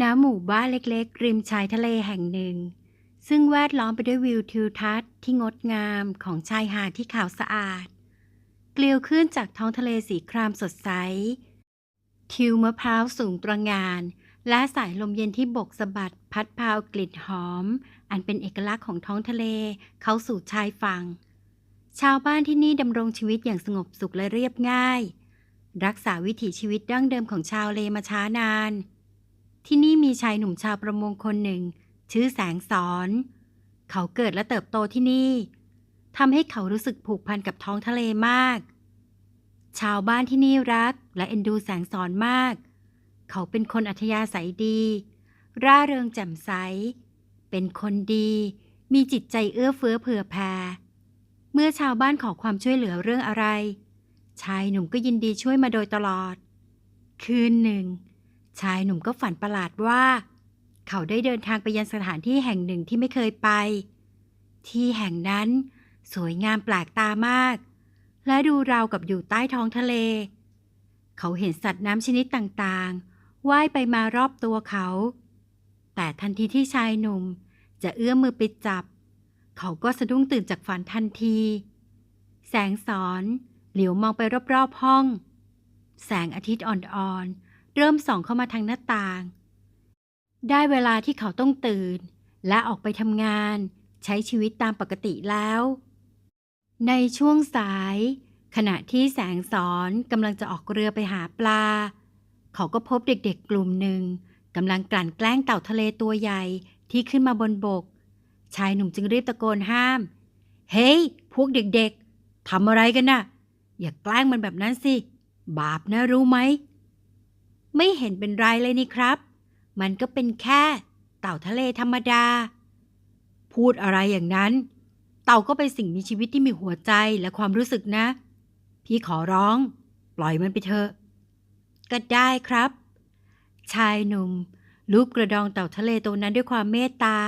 ณหมู่บ้านเล็กๆ ริมชายทะเลแห่งหนึ่ง ซึ่งแวดล้อมไปด้วยวิวทิวทัศน์ที่งดงามของชายหาดที่ขาวสะอาด เกลียวขึ้นจากท้องทะเลสีครามสดใส ทิวมะพร้าวสูงตระหงาน และสายลมเย็นที่บกสะบัดพัดพาเอากลิ่นหอม อันเป็นเอกลักษณ์ของท้องทะเลเข้าสู่ชายฝั่ง ชาวบ้านที่นี่ดำรงชีวิตอย่างสงบสุขและเรียบง่าย รักษาวิถีชีวิตดั้งเดิมของชาวเลมาช้านาน ที่นี่มีชายหนุ่มชาวประมงคนหนึ่ง ชื่อแสงสอน เขาเกิดและเติบโตที่นี่ทำให้เขารู้สึกผูกพันกับท้องทะเลมาก ชาวบ้านที่นี่รักและเอ็นดูแสงสอนมาก เขาเป็นคนอัธยาศัยดี ร่าเริงแจ่มใส เป็นคนดี มีจิตใจเอื้อเฟื้อเผื่อแผ่ เมื่อชาวบ้านขอความช่วยเหลือเรื่องอะไร ชายหนุ่มก็ยินดีช่วยมาโดยตลอด คืนหนึ่ง ชายหนุ่มก็ฝันประหลาดว่า เขาได้เดินทางไปยังสถานที่แห่งหนึ่งที่ไม่เคยไป ที่แห่งนั้นสวยงามแปลกตามาก และดูราวกับอยู่ใต้ท้องทะเล เขาเห็นสัตว์น้ำชนิดต่างๆว่ายไปมารอบตัวเขา แต่ทันทีที่ชายหนุ่มจะเอื้อมมือไปจับ เขาก็สะดุ้งตื่นจากฝันทันที แสงสอนเหลียวมองไปรอบๆห้อง แสงอาทิตย์อ่อนๆ เริ่มส่องเข้ามาทางหน้าต่าง ได้เวลาที่เขาต้องตื่น และออกไปทำงาน ใช้ชีวิตตามปกติแล้ว ในช่วงสาย ขณะที่แสงสอนกำลังจะออกเรือไปหาปลา เขาก็พบเด็กๆกลุ่มหนึ่งกำลังกลั่นแกล้งเต่าทะเลตัวใหญ่ที่ขึ้นมาบนบก ชายหนุ่มจึงรีบตะโกนห้าม เฮ้ย พวกเด็กๆทำอะไรกันน่ะ อย่าแกล้งมันแบบนั้นสิ บาปนะรู้ไหม ไม่เห็นเป็นไรเลยนี่ครับ มันก็เป็นแค่เต่าทะเลธรรมดา พูดอะไรอย่างนั้น เต่าก็เป็นสิ่งมีชีวิตที่มีหัวใจและความรู้สึกนะ พี่ขอร้อง ปล่อยมันไปเถอะ ก็ได้ครับ ชายหนุ่มลูบกระดองเต่าทะเลตัวนั้นด้วยความเมตตา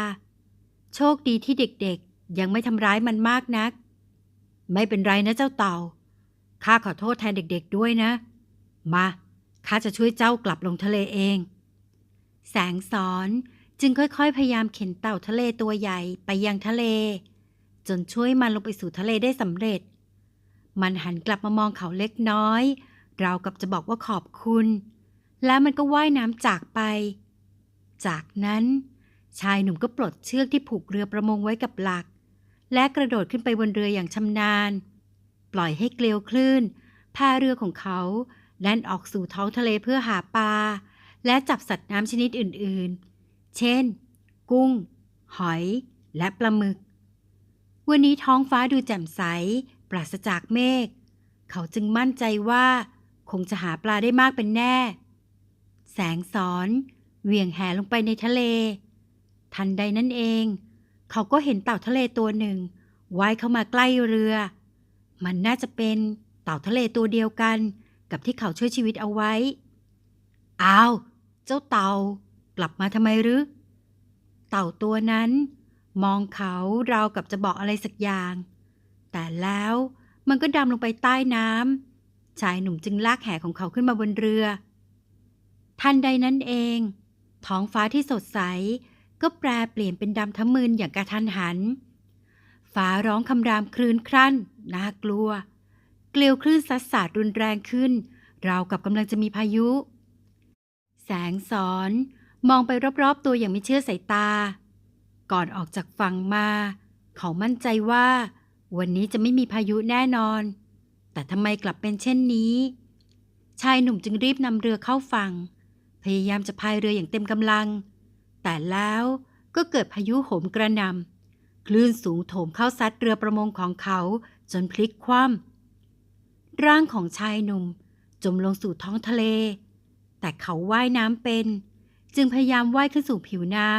โชคดีที่เด็กๆ ยังไม่ทำร้ายมันมากนัก ไม่เป็นไรนะเจ้าเต่า ข้าขอโทษแทนเด็กๆด้วยนะ มา ข้าจะช่วยเจ้ากลับลงทะเลเอง แสงสอนจึงค่อยๆ พยายามเข็นเต่าทะเลตัวใหญ่ไปยังทะเล จนช่วยมันลงไปสู่ทะเลได้สำเร็จ มันหันกลับมามองเขาเล็กน้อย ราวกับจะบอกว่าขอบคุณ แล้วมันก็ว่ายน้ำจากไป จากนั้น ชายหนุ่มก็ปลดเชือกที่ผูกเรือประมงไว้กับหลัก และกระโดดขึ้นไปบนเรืออย่างชำนาญ ปล่อยให้เกลียวคลื่นพาเรือของเขา แล่นออกสู่ท้องทะเลเพื่อหาปลา และจับสัตว์น้ำชนิดอื่นๆ เช่น กุ้ง หอย และปลาหมึก วันนี้ท้องฟ้าดูแจ่มใส ปราศจากเมฆ เขาจึงมั่นใจว่า คงจะหาปลาได้มากเป็นแน่ แสงสอนเหวี่ยงแหลงไปในทะเล ทันใดนั้นเอง เขาก็เห็นเต่าทะเลตัวหนึ่งว่ายเข้ามาใกล้เรือ มันน่าจะเป็นเต่าทะเลตัวเดียวกัน กับที่เขาช่วยชีวิตเอาไว้ อ้าว เจ้าเต่ากลับมาทำไมหรือ เต่าตัวนั้น มองเขาราวกับจะบอกอะไรสักอย่าง แต่แล้วมันก็ดำลงไปใต้น้ำชายหนุ่มจึงลากแหของเขาขึ้นมาบนเรือ ทันใดนั้นเอง ท้องฟ้าที่สดใส ก็แปรเปลี่ยนเป็นดำทั้งมืนอย่างกระทันหัน ฟ้าร้องคำรามคลื่นครั่นน่ากลัว เกลียวคลื่นซัดสาดรุนแรงขึ้น ราวกับกำลังจะมีพายุ แสงสอน มองไปรอบๆตัวอย่างไม่เชื่อสายตา ก่อนออกจากฝั่งมา เขามั่นใจว่า วันนี้จะไม่มีพายุแน่นอน แต่ทำไมกลับเป็นเช่นนี้ ชายหนุ่มจึงรีบนำเรือเข้าฝั่ง พยายามจะพายเรืออย่างเต็มกำลัง แต่แล้วก็เกิดพายุโหมกระหน่ำคลื่นสูงโถมเข้าซัดเรือประมงของเขาจนพลิกคว่ำ ร่างของชายหนุ่มจมลงสู่ท้องทะเล แต่เขาว่ายน้ำเป็น จึงพยายามว่ายขึ้นสู่ผิวน้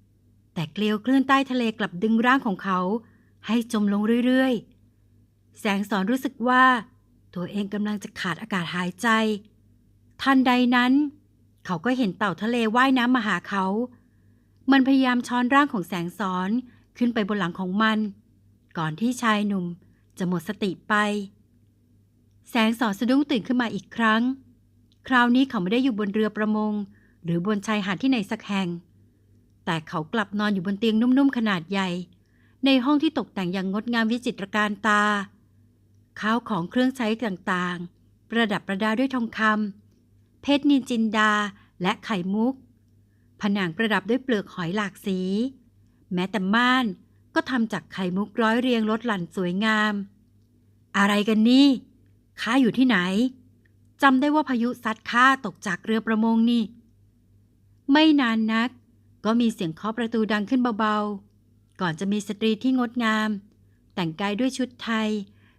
ำแต่เกลียวคลื่นใต้ทะเลกลับดึงร่างของเขา ให้จมลงเรื่อยๆ แสงสอนรู้สึกว่า ตัวเองกำลังจะขาดอากาศหายใจ ทันใดนั้น เขาก็เห็นเต่าทะเลว่ายน้ำมาหาเขา มันพยายามช้อนร่างของแสงสอนขึ้นไปบนหลังของมัน ก่อนที่ชายหนุ่มจะหมดสติไป แสงสอนสะดุ้งตื่นขึ้นมาอีกครั้ง คราวนี้เขาไม่ได้อยู่บนเรือประมง หรือบนชายหาดที่ไหนสักแห่ง แต่เขากลับนอนอยู่บนเตียงนุ่มๆขนาดใหญ่ ในห้องที่ตกแต่งอย่างงดงามวิจิตรการตา ข้าวของเครื่องใช้ต่างๆ ประดับประดาด้วยทองคำเพชรนินจินดาและไข่มุก ผนังประดับด้วยเปลือกหอยหลากสี แม้แต่ม่านก็ทำจากไข่มุกร้อยเรียงลดหลั่นสวยงาม อะไรกันนี่ ข้าอยู่ที่ไหนจำได้ว่าพายุซัดข้าตกจากเรือประมงนี่ ไม่นานนัก ก็มีเสียงเคาะประตูดังขึ้นเบาๆ ก่อนจะมีสตรีที่งดงาม แต่งกายด้วยชุดไทย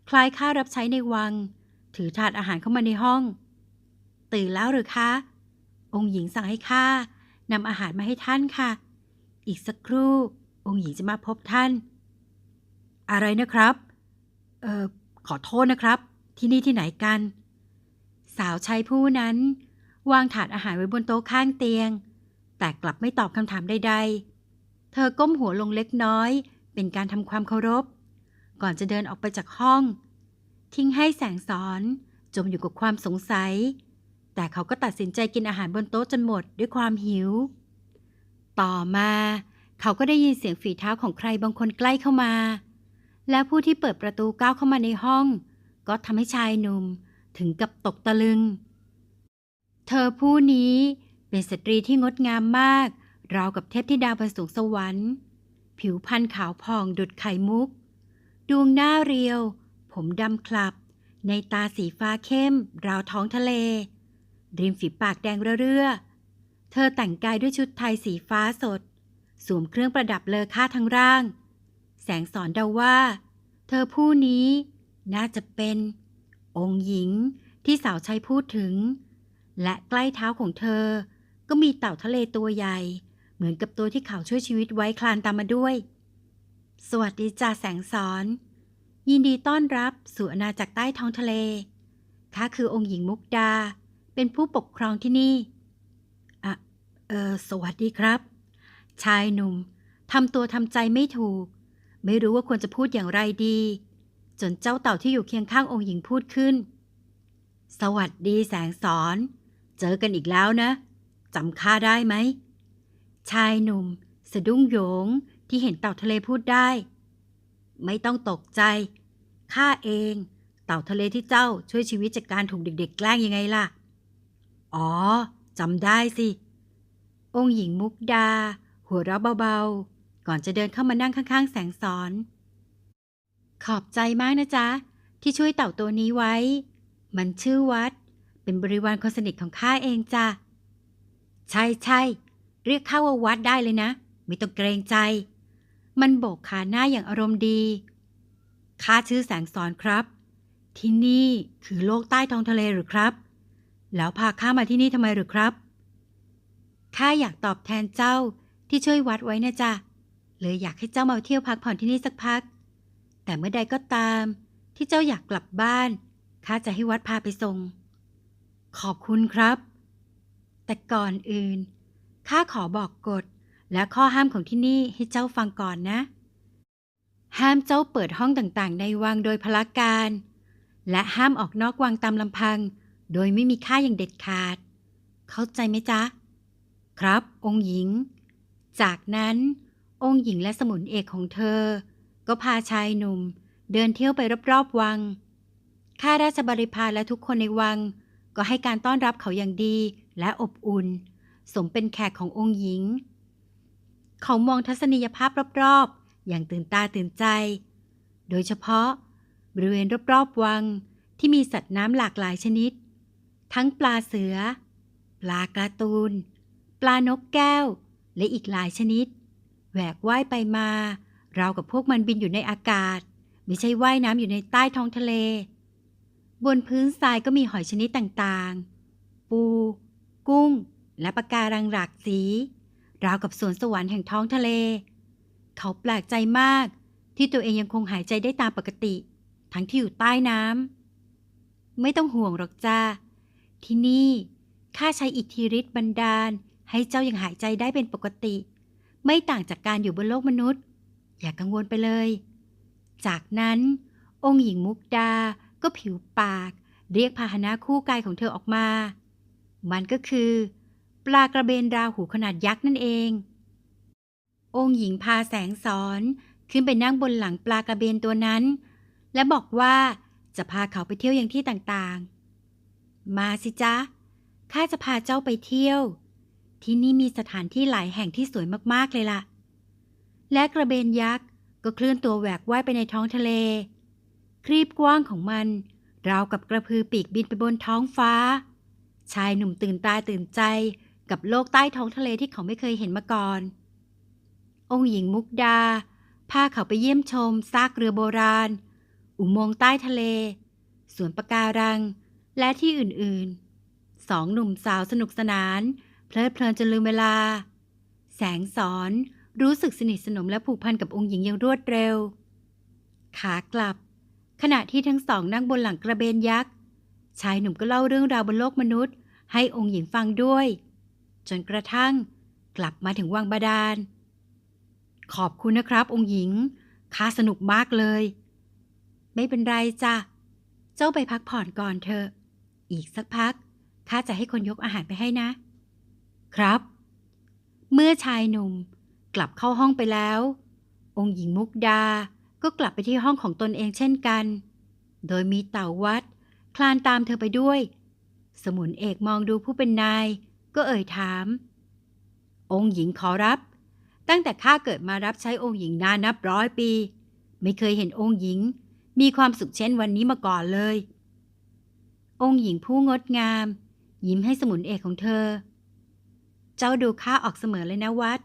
คล้ายข้ารับใช้ในวัง ถือถาดอาหารเข้ามาในห้อง ตื่นแล้วหรือคะ องค์หญิงสั่งให้ข้านำอาหารมาให้ท่านค่ะ อีกสักครู่ องค์หญิงจะมาพบท่าน อะไรนะครับ เอ่อขอโทษนะครับ ที่นี่ที่ไหนกัน สาวใช้ผู้นั้น วางถาดอาหารไว้บนโต๊ะข้างเตียง แต่กลับไม่ตอบคำถามใดๆ เธอก้มหัวลงเล็กน้อย เป็นการทำความเคารพ ก่อนจะเดินออกไปจากห้อง ทิ้งให้แสงสอนจมอยู่กับความสงสัย แต่เขาก็ตัดสินใจกินอาหารบนโต๊ะจนหมดด้วยความหิว ต่อมา เขาก็ได้ยินเสียงฝีเท้าของใครบางคนใกล้เข้ามา และผู้ที่เปิดประตูก้าวเข้ามาในห้อง ก็ทำให้ชายหนุ่มถึงกับตกตะลึง เธอผู้นี้เป็นสตรีที่งดงามมาก ราวกับเทพธิดาบนสูงสวรรค์ ผิวพรรณขาวผ่องดุดไข่มุก ดวงหน้าเรียว ผมดำคลับ ในตาสีฟ้าเข้ม ราวท้องทะเล ริมฝีปากแดงเรื่อเธอแต่งกายด้วยชุดไทยสีฟ้าสด สวมเครื่องประดับเลอค่าทั้งร่าง แสงสอนเดาว่า เธอผู้นี้ น่าจะเป็นองค์หญิงที่สาวใช้พูดถึง และใกล้เท้าของเธอ ก็มีเต่าทะเลตัวใหญ่ เหมือนกับตัวที่เขาช่วยชีวิตไว้คลานตามมาด้วย สวัสดีจ่าแสงสอน ยินดีต้อนรับสู่อาณาจักรใต้ท้องทะเลข้าคือองค์หญิงมุกดา เป็นผู้ปกครองที่นี่อะเออสวัสดีครับ ชายหนุ่มทำตัวทำใจไม่ถูก ไม่รู้ว่าควรจะพูดอย่างไรดี จนเจ้าเต่าที่อยู่เคียงข้างองค์หญิงพูดขึ้น สวัสดีแสงสอน เจอกันอีกแล้วนะจำข้าได้ไหม ชายหนุ่ม สะดุ้งโยงที่เห็นเต่าทะเลพูดได้ ไม่ต้องตกใจ ข้าเอง เต่าทะเลที่เจ้าช่วยชีวิตจากการถูกเด็ก ๆ แกล้งยังไงล่ะ อ๋อจำได้สิ องค์หญิงมุกดา หัวเราะเบาๆ ก่อนจะเดินเข้ามานั่งข้าง ๆ แสงสอน ขอบใจมากนะจ๊ะ ที่ช่วยเต่าตัวนี้ไว้ มันชื่อวัด เป็นบริวารคนสนิทของข้าเองจ้ะ ใช่ใช่เรียกข้าว่าวัดได้เลยนะ ไม่ต้องเกรงใจ มันโบกขาหน้าอย่างอารมณ์ดีข้าชื่อแสงสอนครับ ที่นี่คือโลกใต้ท้องทะเลหรือครับ แล้วพาข้ามาที่นี่ทำไมหรือครับข้าอยากตอบแทนเจ้าที่ช่วยวัดไว้นะจ๊ะเลยอยากให้เจ้ามาเที่ยวพักผ่อนที่นี่สักพัก แต่เมื่อใดก็ตามที่เจ้าอยากกลับบ้าน ข้าจะให้วัดพาไปส่ง ขอบคุณครับ แต่ก่อนอื่น ข้าขอบอกกฎและข้อห้ามของที่นี่ให้เจ้าฟังก่อนนะ ห้ามเจ้าเปิดห้องต่างๆ ในวังโดยพละการ และห้ามออกนอกวังตามลำพัง โดยไม่มีค่าอย่างเด็ดขาด เข้าใจไหมจ๊ะ ครับ องค์หญิง จากนั้นองค์หญิงและสมุนเอกของเธอ ก็พาชายหนุ่ม เดินเที่ยวไปรอบๆวัง ข้าราชบริพารและทุกคนในวัง ก็ให้การต้อนรับเขาอย่างดีและอบอุ่น สมเป็นแขกขององค์หญิง เขามองทัศนียภาพรอบๆ อย่างตื่นตาตื่นใจ โดยเฉพาะ บริเวณรอบๆวังที่มีสัตว์น้ำหลากหลายชนิด ทั้งปลาเสือ ปลากร์ตูน ปลานกแก้ว และอีกหลายชนิด แหวกว่ายไปมา ราวกับพวกมันบินอยู่ในอากาศ ไม่ใช่ว่ายน้ำอยู่ในใต้ท้องทะเล บนพื้นทรายก็มีหอยชนิดต่างๆ ปู กุ้ง และปะการังหลากสี ราวกับสวนสวรรค์แห่งท้องทะเล เขาแปลกใจมาก ที่ตัวเองยังคงหายใจได้ตามปกติ ทั้งที่อยู่ใต้น้ำไม่ต้องห่วงหรอกจ้าที่นี่ข้าใช้อิทธิฤทธิ์บันดาล ให้เจ้ายังหายใจได้เป็นปกติ ไม่ต่างจากการอยู่บนโลกมนุษย์ อย่ากังวลไปเลย จากนั้นองค์หญิงมุกดาก็ผิวปาก เรียกพาหนะคู่กายของเธอออกมา มันก็คือ ปลากระเบนราหูขนาดยักษ์นั่นเอง องค์หญิงพาแสงสอนขึ้นไปนั่งบนหลังปลากระเบนตัวนั้น และบอกว่าจะพาเขาไปเที่ยวอย่างที่ต่างๆ มาสิจ๊ะ ข้าจะพาเจ้าไปเที่ยว ที่นี่มีสถานที่หลายแห่งที่สวยมากๆเลยล่ะ และกระเบนยักษ์ ก็เคลื่อนตัวแหวกว่ายไปในท้องทะเล ครีบกว้างของมัน ราวกับกระพือปีกบินไปบนท้องฟ้า ชายหนุ่มตื่นตาตื่นใจกับโลกใต้ท้องทะเลที่เขาไม่เคยเห็นมาก่อน องค์หญิงมุกดา พาเขาไปเยี่ยมชม ซากเรือโบราณ อุโมงค์ใต้ทะเล สวนปะการัง และที่อื่นๆ สองหนุ่มสาวสนุกสนาน เพลิดเพลินจนลืมเวลา แสงสอน รู้สึกสนิทสนมและผูกพันกับองค์หญิงอย่างรวดเร็ว ขากลับ ขณะที่ทั้งสองนั่งบนหลังกระเบนยักษ์ ชายหนุ่มก็เล่าเรื่องราวบนโลกมนุษย์ ให้องค์หญิงฟังด้วย จนกระทั่งกลับมาถึงวังบาดาล ขอบคุณนะครับ องค์หญิง ข้าสนุกมากเลย ไม่เป็นไรจ้ะ เจ้าไปพักผ่อนก่อนเถอะ อีกสักพักข้าจะให้คนยกอาหารไปให้นะ ครับ เมื่อชายหนุ่ม กลับเข้าห้องไปแล้ว องค์หญิงมุกดาก็กลับไปที่ห้องของตนเองเช่นกัน โดยมีเต่าวัด คลานตามเธอไปด้วย สมุนเอกมองดูผู้เป็นนาย ก็เอ่ยถาม องค์หญิงขอรับ ตั้งแต่ข้าเกิดมารับใช้องค์หญิงนานนับร้อยปี ไม่เคยเห็นองค์หญิง มีความสุขเช่นวันนี้มาก่อนเลย องค์หญิงผู้งดงาม ยิ้มให้สมุนเอกของเธอ เจ้าดูข้าออกเสมอเลยนะวัด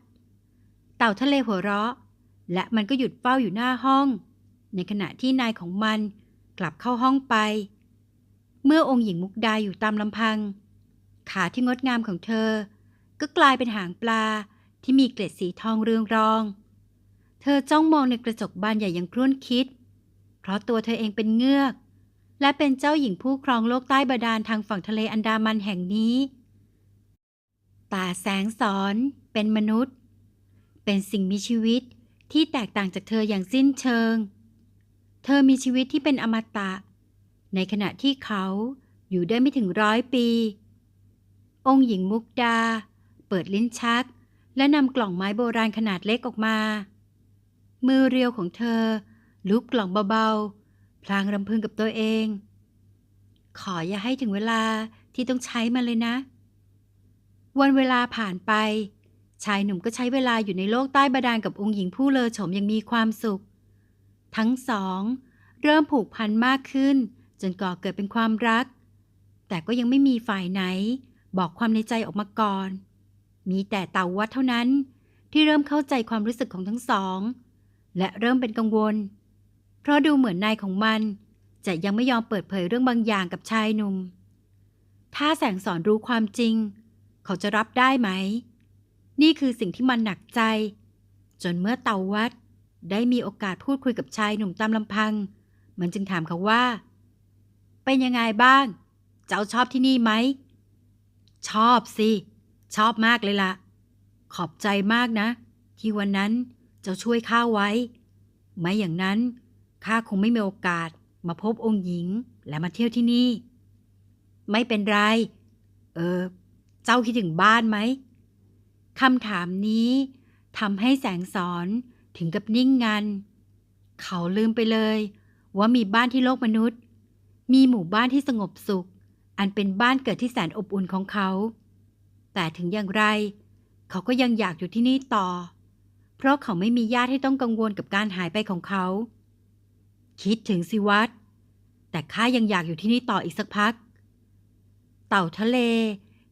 ต่าทะเลหัวเราะ และมันก็หยุดเฝ้าอยู่หน้าห้อง ในขณะที่นายของมันกลับเข้าห้องไป เมื่อองค์หญิงมุกดาอยู่ตามลำพัง ขาที่งดงามของเธอ ก็กลายเป็นหางปลาที่มีเกล็ดสีทองเรืองรอง เธอจ้องมองในกระจกบานใหญ่อย่างครุ่นคิด เพราะตัวเธอเองเป็นเงือก และเป็นเจ้าหญิงผู้ครองโลกใต้บาดาลทางฝั่งทะเลอันดามันแห่งนี้ตาแสงสอนเป็นมนุษย์ เป็นสิ่งมีชีวิตที่แตกต่างจากเธออย่างสิ้นเชิง เธอมีชีวิตที่เป็นอมตะ ในขณะที่เขาอยู่ได้ไม่ถึงร้อยปี องค์หญิงมุกดา เปิดลิ้นชัก และนำกล่องไม้โบราณขนาดเล็กออกมา มือเรียวของเธอลุกกล่องเบาๆ พลางรำพึงกับตัวเอง ขออย่าให้ถึงเวลาที่ต้องใช้มันเลยนะ วันเวลาผ่านไป ชายหนุ่มก็ใช้เวลาอยู่ในโลกใต้บาดาลกับองค์หญิงผู้เลอโฉมอย่างมีความสุข ทั้งสอง เริ่มผูกพันมากขึ้น จนก่อเกิดเป็นความรัก แต่ก็ยังไม่มีฝ่ายไหน บอกความในใจออกมาก่อน มีแต่เต่าวัดเท่านั้น ที่เริ่มเข้าใจความรู้สึกของทั้งสอง และเริ่มเป็นกังวล เพราะดูเหมือนนายของมัน จะยังไม่ยอมเปิดเผยเรื่องบางอย่างกับชายหนุ่ม ถ้าแสงสอนรู้ความจริง เขาจะรับได้ไหม นี่คือสิ่งที่มันหนักใจ จนเมื่อเตาวัด ได้มีโอกาสพูดคุยกับชายหนุ่มตามลำพัง มันจึงถามเขาว่า เป็นยังไงบ้าง เจ้าชอบที่นี่ไหม ชอบสิ ชอบมากเลยละ่ะ ขอบใจมากนะ ที่วันนั้นเจ้าช่วยข้าไว้ ไม่อย่างนั้นข้าคงไม่มีโอกาสมาพบองค์หญิงและมาเที่ยวที่นี่ ไม่เป็นไร เออ เจ้าคิดถึงบ้านไหม คำถามนี้ทำให้แสงสอนถึงกับนิ่งงัน เขาลืมไปเลย ว่ามีบ้านที่โลกมนุษย์ มีหมู่บ้านที่สงบสุข อันเป็นบ้านเกิดที่แสนอบอุ่นของเขา แต่ถึงอย่างไร เขาก็ยังอยากอยู่ที่นี่ต่อ เพราะเขาไม่มีญาติให้ต้องกังวลกับการหายไปของเขา คิดถึงสิวัดแต่ข้ายังอยากอยู่ที่นี่ต่ออีกสักพัก เต่าทะเล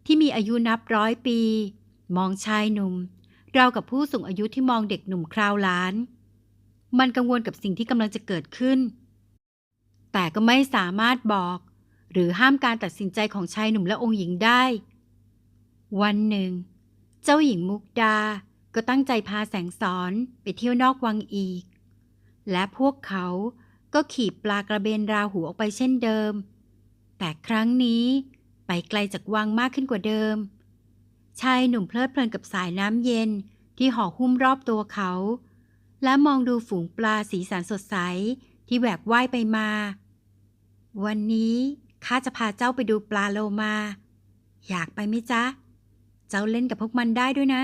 ที่มีอายุนับร้อยปี มองชายหนุ่ม เรากับผู้สูงอายุที่มองเด็กหนุ่มคราวล้าน มันกังวลกับสิ่งที่กำลังจะเกิดขึ้น แต่ก็ไม่สามารถบอก หรือห้ามการตัดสินใจของชายหนุ่มและองค์หญิงได้ วันหนึ่ง เจ้าหญิงมุกดาก็ตั้งใจพาแสงสอนไปเที่ยวนอกวังอีก และพวกเขาก็ขี่ปลากระเบนราหูออกไปเช่นเดิม แต่ครั้งนี้ไปไกลจากวังมากขึ้นกว่าเดิม ชายหนุ่มเพลิดเพลินกับสายน้ำเย็นที่ห่อหุ้มรอบตัวเขา และมองดูฝูงปลาสีสันสดใสที่แหวกว่ายไปมา วันนี้ข้าจะพาเจ้าไปดูปลาโลมา อยากไปไหมจ๊ะ เจ้าเล่นกับพวกมันได้ด้วยนะ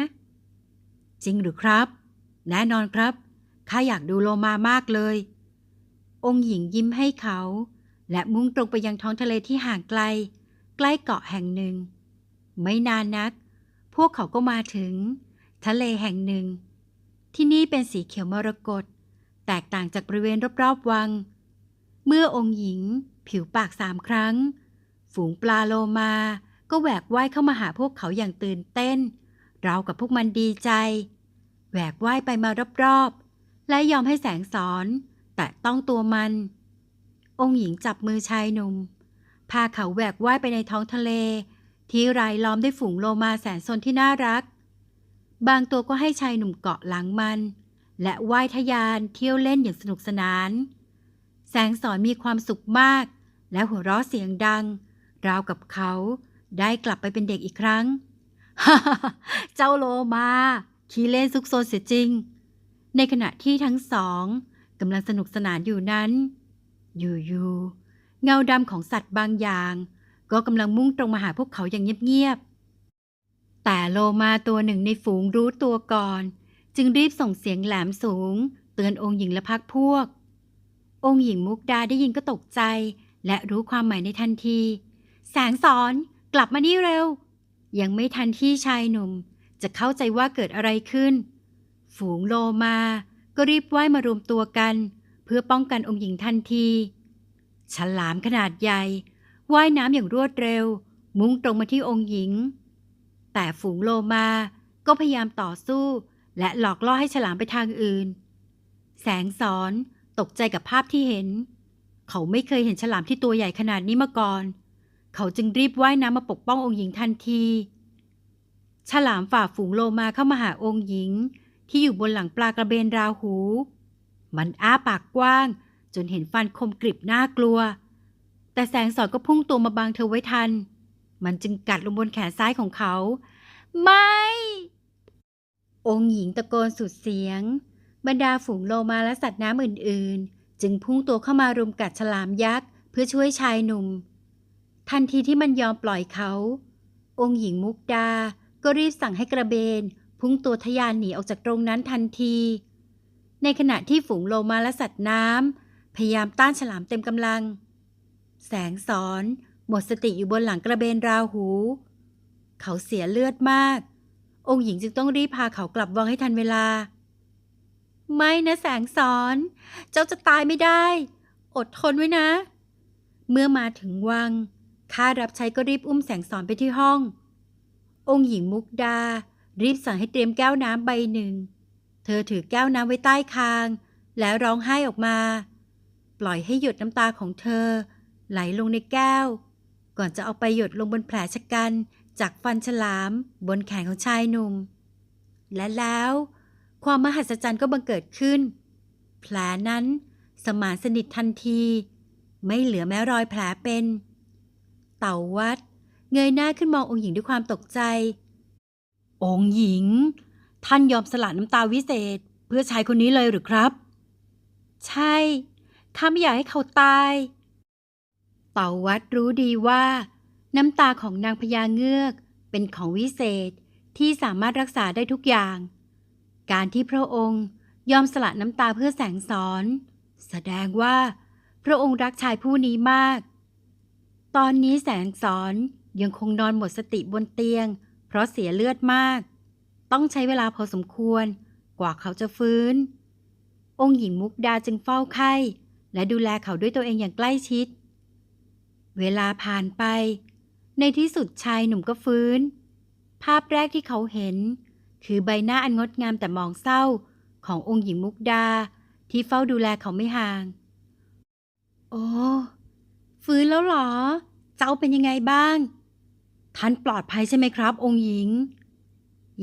จริงหรือครับ แน่นอนครับ ข้าอยากดูโลมามากเลย องค์หญิงยิ้มให้เขา และมุ่งตรงไปยังท้องทะเลที่ห่างไกล ใกล้เกาะแห่งหนึ่ง ไม่นานนัก พวกเขาก็มาถึง ทะเลแห่งหนึ่ง ที่นี่เป็นสีเขียวมรกตแตกต่างจากบริเวณรอบๆวัง เมื่อองค์หญิง ผิวปากสามครั้ง ฝูงปลาโลมา ก็แหวกว่ายเข้ามาหาพวกเขาอย่างตื่นเต้น เรากับพวกมันดีใจ แหวกว่ายไปมารอบๆ และยอมให้แสงสอนแต่ต้องตัวมัน องค์หญิงจับมือชายหนุ่ม พาเขาแหวกว่ายไปในท้องทะเล ที่รายล้อมด้วยฝูงโลมาแสนสนที่น่ารัก บางตัวก็ให้ชายหนุ่มเกาะหลังมัน และว่ายทะยานเที่ยวเล่นอย่างสนุกสนาน แสงสอนมีความสุขมาก และหัวเราะเสียงดัง ราวกับเขาได้กลับไปเป็นเด็กอีกครั้ง เจ้าโลมาขี้เล่นซุกซนเสียจริง ในขณะที่ทั้งสองกำลังสนุกสนานอยู่นั้น อยู่ๆเงาดำของสัตว์บางอย่าง ก็กำลังมุ่งตรงมาหาพวกเขาอย่างเงียบๆ แต่โลมาตัวหนึ่งในฝูงรู้ตัวก่อน จึงรีบส่งเสียงแหลมสูง เตือนองค์หญิงและพักพวก องค์หญิงมุกดาได้ยินก็ตกใจ และรู้ความหมายในทันที แสงสอนกลับมานี่เร็ว ยังไม่ทันที่ชายหนุ่ม จะเข้าใจว่าเกิดอะไรขึ้น ฝูงโลมาก็รีบว่ายมารวมตัวกัน เพื่อป้องกันองค์หญิงทันที ฉลามขนาดใหญ่ ว่ายน้ำอย่างรวดเร็ว มุ่งตรงมาที่องค์หญิง แต่ฝูงโลมาก็พยายามต่อสู้ และหลอกล่อให้ฉลามไปทางอื่น แสงสอนตกใจกับภาพที่เห็น เขาไม่เคยเห็นฉลามที่ตัวใหญ่ขนาดนี้มาก่อน เขาจึงรีบว่ายน้ำมาปกป้ององค์หญิงทันที ฉลามฝ่าฝูงโลมาเข้ามาหาองค์หญิง ที่อยู่บนหลังปลากระเบนราหู มันอ้าปากกว้าง จนเห็นฟันคมกริบน่ากลัว แต่แสงสอนก็พุ่งตัวมาบังเธอไว้ทัน มันจึงกัดลงบนแขนซ้ายของเขา ไม่ องค์หญิงตะโกนสุดเสียง บรรดาฝูงโลมาและสัตว์น้ำอื่น ๆ จึงพุ่งตัวเข้ามารุมกัดฉลามยักษ์เพื่อช่วยชายหนุ่ม ทันทีที่มันยอมปล่อยเขา องค์หญิงมุกดา ก็รีบสั่งให้กระเบน พุ่งตัวทะยานหนีออกจากตรงนั้นทันที ในขณะที่ฝูงโลมาและสัตว์น้ำพยายามต้านฉลามเต็มกำลัง แสงสอน หมดสติอยู่บนหลังกระเบนราวหู เขาเสียเลือดมาก องค์หญิงจึงต้องรีบพาเขากลับวังให้ทันเวลา ไม่นะแสงสอน เจ้าจะตายไม่ได้ อดทนไว้นะ เมื่อมาถึงวังข้ารับใช้ก็รีบอุ้มแสงสอนไปที่ห้อง องค์หญิงมุกดา รีบสั่งให้เตรียมแก้วน้ำใบหนึ่ง เธอถือแก้วน้ำไว้ใต้คาง แล้วร้องไห้ออกมา ปล่อยให้หยดน้ำตาของเธอ ไหลลงในแก้ว ก่อนจะเอาไปหยดลงบนแผลชะกันจากฟันฉลามบนแขนของชายหนุ่ม และแล้ว ความมหัศจรรย์ก็บังเกิดขึ้น แผลนั้นสมานสนิททันที ไม่เหลือแม้รอยแผลเป็น เต่าวัด เงยหน้าขึ้นมององค์หญิงด้วยความตกใจ องค์หญิง ท่านยอมสละน้ำตาวิเศษ เพื่อชายคนนี้เลยหรือครับ ใช่ข้าไม่อยากให้เขาตาย เต่าวัดรู้ดีว่า น้ำตาของนางพญาเงือกเป็นของวิเศษที่สามารถรักษาได้ทุกอย่าง การที่พระองค์ยอมสละน้ำตาเพื่อแสงสอน แสดงว่า พระองค์รักชายผู้นี้มาก ตอนนี้แสงสอนยังคงนอนหมดสติบนเตียง เพราะเสียเลือดมาก ต้องใช้เวลาพอสมควร กว่าเขาจะฟื้น องค์หญิงมุกดาจึงเฝ้าไข้ และดูแลเขาด้วยตัวเองอย่างใกล้ชิด เวลาผ่านไป ในที่สุดชายหนุ่มก็ฟื้น ภาพแรกที่เขาเห็น คือใบหน้าอันงดงามแต่มองเศร้าขององค์หญิงมุกดาที่เฝ้าดูแลเขาไม่ห่าง โอ้ ฟื้นแล้วหรอ เจ้าเป็นยังไงบ้าง ท่านปลอดภัยใช่ไหมครับ องค์หญิง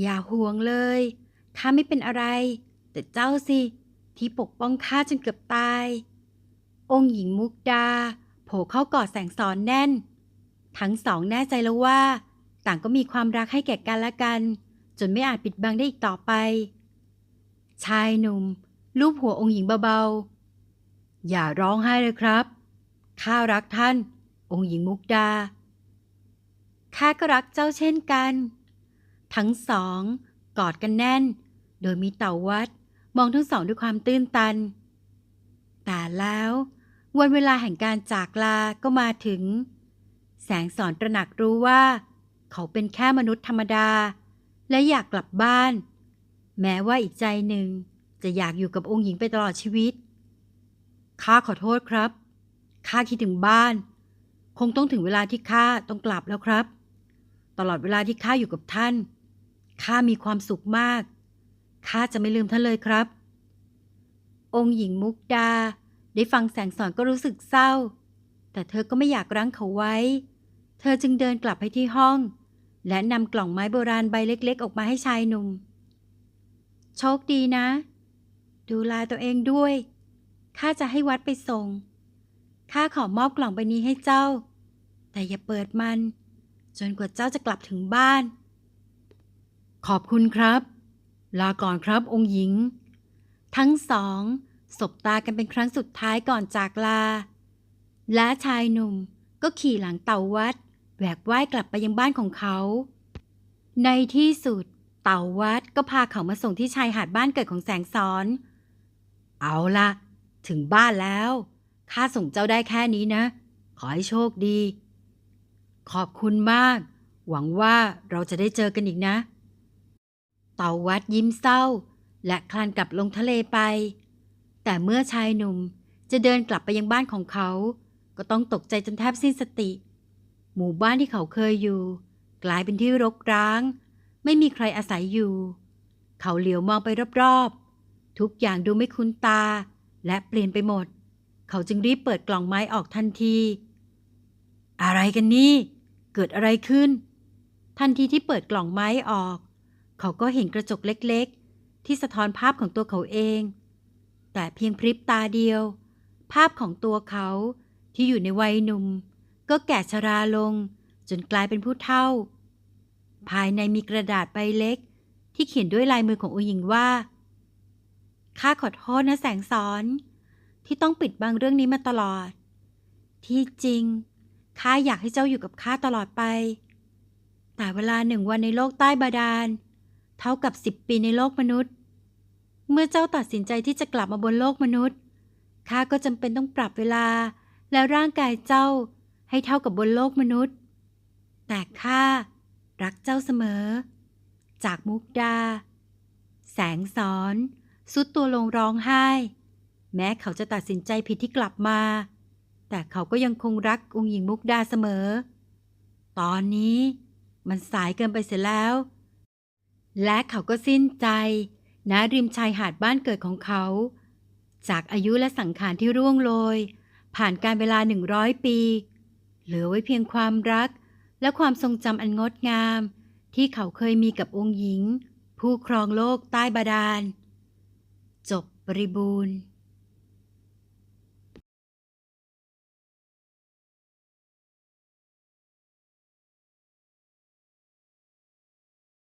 อย่าห่วงเลยข้าไม่เป็นอะไร แต่เจ้าสิ ที่ปกป้องข้าจนเกือบตาย องค์หญิงมุกดา โผล่เข้ากอดแสงสอนแน่น ทั้งสองแน่ใจแล้วว่า ต่างก็มีความรักให้แก่กันและกัน จนไม่อาจปิดบังได้อีกต่อไป ชายหนุ่มลูบหัวองค์หญิงเบาๆ อย่าร้องไห้เลยครับ ข้ารักท่าน องค์หญิงมุกดา ข้าก็รักเจ้าเช่นกัน ทั้งสอง กอดกันแน่น โดยมีเต่าวัด มองทั้งสองด้วยความตื้นตัน แต่แล้ว วันเวลาแห่งการจากลาก็มาถึง แสงสอนตระหนักรู้ว่า เขาเป็นแค่มนุษย์ธรรมดา และอยากกลับบ้าน แม้ว่าอีกใจหนึ่งจะอยากอยู่กับองค์หญิงไปตลอดชีวิต ข้าขอโทษครับ ข้าคิดถึงบ้าน คงต้องถึงเวลาที่ข้าต้องกลับแล้วครับ ตลอดเวลาที่ข้าอยู่กับท่าน ข้ามีความสุขมาก ข้าจะไม่ลืมท่านเลยครับ องค์หญิงมุกดา ได้ฟังแสงสอนก็รู้สึกเศร้า แต่เธอก็ไม่อยากรั้งเขาไว้ เธอจึงเดินกลับไปที่ห้อง และนำกล่องไม้โบราณใบเล็กๆ ออกมาให้ชายหนุ่ม โชคดีนะ ดูแลตัวเองด้วย ข้าจะให้วัดไปส่ง ข้าขอมอบกล่องใบนี้ให้เจ้า แต่อย่าเปิดมัน จนกว่าเจ้าจะกลับถึงบ้าน ขอบคุณครับ ลาก่อนครับองค์หญิง ทั้งสอง สบตากันเป็นครั้งสุดท้ายก่อนจากลา และชายหนุ่มก็ขี่หลังเต่าวัดแหวกว่ายกลับไปยังบ้านของเขา ในที่สุด เต่าวัดก็พาเขามาส่งที่ชายหาดบ้านเกิดของแสงสอน เอาละถึงบ้านแล้ว ข้าส่งเจ้าได้แค่นี้นะ ขอให้โชคดี ขอบคุณมาก หวังว่าเราจะได้เจอกันอีกนะ เต่าวัดยิ้มเศร้า และคลานกลับลงทะเลไป แต่เมื่อชายหนุ่มจะเดินกลับไปยังบ้านของเขา ก็ต้องตกใจจนแทบสิ้นสติ หมู่บ้านที่เขาเคยอยู่ กลายเป็นที่รกร้าง ไม่มีใครอาศัยอยู่ เขาเหลียวมองไปรอบๆ ทุกอย่างดูไม่คุ้นตา และเปลี่ยนไปหมด เขาจึงรีบเปิดกล่องไม้ออกทันที อะไรกันนี่ เกิดอะไรขึ้น ทันทีที่เปิดกล่องไม้ออก เขาก็เห็นกระจกเล็กๆ ที่สะท้อนภาพของตัวเขาเอง แต่เพียงพริบตาเดียว ภาพของตัวเขาที่อยู่ในวัยหนุ่ม ก็แก่ชราลง จนกลายเป็นผู้เฒ่า ภายในมีกระดาษใบเล็ก ที่เขียนด้วยลายมือขององค์หญิงว่าข้าขอโทษนะแสงสอน ที่ต้องปิดบังเรื่องนี้มาตลอด ที่จริงข้าอยากให้เจ้าอยู่กับข้าตลอดไป แต่เวลาหนึ่งวันในโลกใต้บาดาล เท่ากับสิบปีในโลกมนุษย์ เมื่อเจ้าตัดสินใจที่จะกลับมาบนโลกมนุษย์ ข้าก็จำเป็นต้องปรับเวลา และร่างกายเจ้าให้เท่ากับบนโลกมนุษย์ แต่ข้ารักเจ้าเสมอ จากมุกดา แสงสอนสุดตัวลงร้องไห้ แม้เขาจะตัดสินใจผิดที่กลับมา แต่เขาก็ยังคงรักองค์หญิงมุกดาเสมอ ตอนนี้มันสายเกินไปเสียแล้ว และเขาก็สิ้นใจ ณริมชายหาดบ้านเกิดของเขา จากอายุและสังขารที่ร่วงโรย ผ่านการเวลาหนึ่งร้อยปี เหลือไว้เพียงความรัก และความทรงจำอันงดงาม ที่เขาเคยมีกับองค์หญิง ผู้ครองโลกใต้บาดาล จบบริบูรณ์